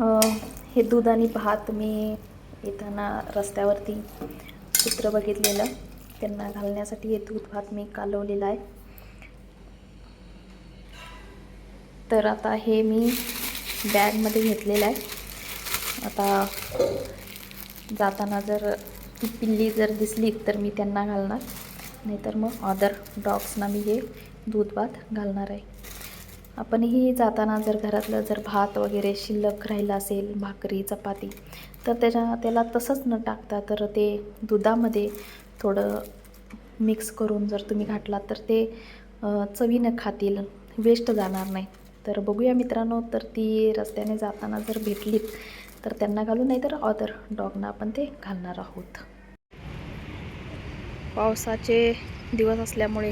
हे दूध आणि भात मी येताना रस्त्यावरती चित्र बघितलेलं. त्यांना घालण्यासाठी हे दूध भात मी कालवलेला आहे. तर आता हे मी बॅगमध्ये घेतलेलं आहे. आता जाताना जर ती पिल्ली जर दिसली तर मी त्यांना घालणार. नाहीतर मग अदर डॉग्सना मी हे दूध भात घालणार आहे. आपणही जाताना जर घरातलं जर भात वगैरे शिल्लक राहिलं असेल भाकरी चपाती तर त्याच्या त्याला तसंच न टाकता तर ते दुधामध्ये थोडं मिक्स करून जर तुम्ही घातलात तर ते चवीनं खातील वेस्ट जाणार नाही. तर बघूया मित्रांनो तर ती रस्त्याने जाताना जर भेटलीत तर त्यांना घालू नाही तर अदर डॉगना आपण ते घालणार आहोत. पावसाचे दिवस असल्यामुळे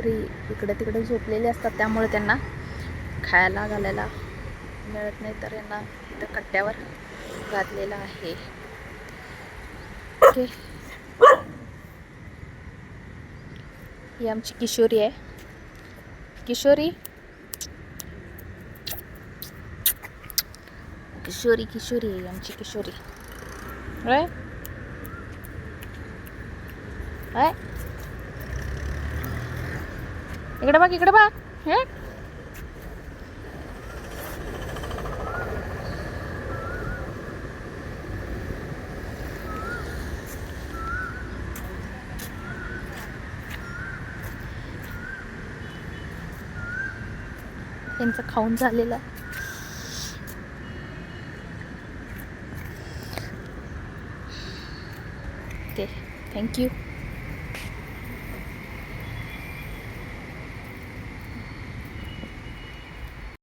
रात्री इकडे तिकडे झोपलेले असतात त्यामुळे त्यांना खायला घालायला मिळत नाही तर यांना इथं कट्ट्यावर घातलेलं आहे. ओके. ही आमची किशोरी आहे. किशोरी? किशोरी किशोरी आहे आमची किशोरी. काय काय इकडे बघ इकडे बघ. हे? त्यांचं खाऊन झालेलं आहे. ते थँक्यू